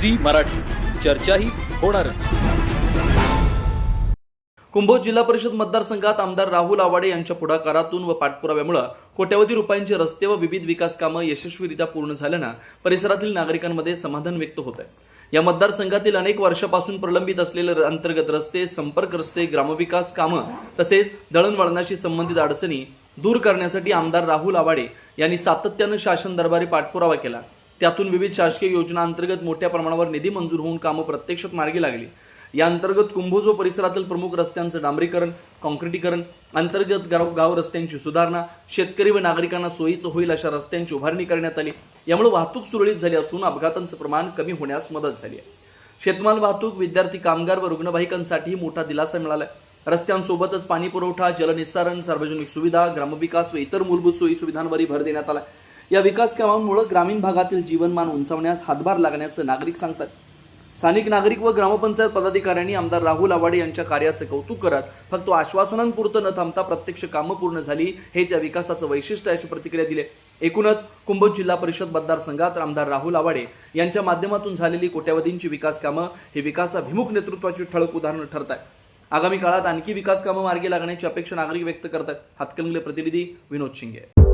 Zee Marathi. चर्चाही होणारच. कुंभोज जिल्हा परिषद मतदारसंघात आमदार राहुल आवाडे यांच्या पुढाकारातून व पाठपुराव्यामुळे कोट्यवधी रुपयांचे रस्ते व विविध विकास कामं यशस्वीरित्या पूर्ण झाल्यानं परिसरातील नागरिकांमध्ये समाधान व्यक्त होत आहे या मतदारसंघातील अनेक वर्षापासून प्रलंबित असलेले अंतर्गत रस्ते संपर्क रस्ते ग्रामविकास कामं तसेच दळणवळणाशी संबंधित अडचणी दूर करण्यासाठी आमदार राहुल आवाडे यांनी सातत्यानं शासन दरबारी पाठपुरावा केला. त्यातून विविध शासकीय योजना अंतर्गत मोठ्या प्रमाणावर निधी मंजूर होऊन कामं प्रत्यक्षात मार्गी लागली. या अंतर्गत कुंभोज व परिसरातील प्रमुख रस्त्यांचं डांबरीकरण कॉन्क्रिटीकरण अंतर्गत गाव गाव रस्त्यांची सुधारणा शेतकरी व नागरिकांना सोयीचं होईल अशा रस्त्यांची उभारणी करण्यात आली. यामुळे वाहतूक सुरळीत झाली असून अपघातांचं प्रमाण कमी होण्यास मदत झाली आहे. शेतमाल वाहतूक विद्यार्थी कामगार व रुग्णवाहिकांसाठी मोठा दिलासा मिळाला आहे. रस्त्यांसोबतच पाणी पुरवठा जलनिस्सारण सार्वजनिक सुविधा ग्रामविकास व इतर मूलभूत सोयी सुविधांवरही भर देण्यात आला या विकास कामांमुळे ग्रामीण भागातील जीवनमान उंचावण्यास हातभार लागण्याचं नागरिक सांगतात. स्थानिक नागरिक व ग्रामपंचायत पदाधिकाऱ्यांनी आमदार राहुल आवाडे यांच्या कार्याचं कौतुक करत फक्त आश्वासनांपुरतं न थांबता प्रत्यक्ष कामं पूर्ण झाली हेच या विकासाचं वैशिष्ट्य अशी प्रतिक्रिया दिली. एकूणच कुंभोज जिल्हा परिषद मतदारसंघात आमदार राहुल आवाडे यांच्या माध्यमातून झालेली कोट्यावधींची विकास कामं ही विकासाभिमुख नेतृत्वाची ठळक उदाहरणं ठरत आहे आगामी काळात आणखी विकास कामं मार्गी लागण्याची अपेक्षा नागरिक व्यक्त करतात हातकलंगले प्रतिनिधी विनोद शिंगे.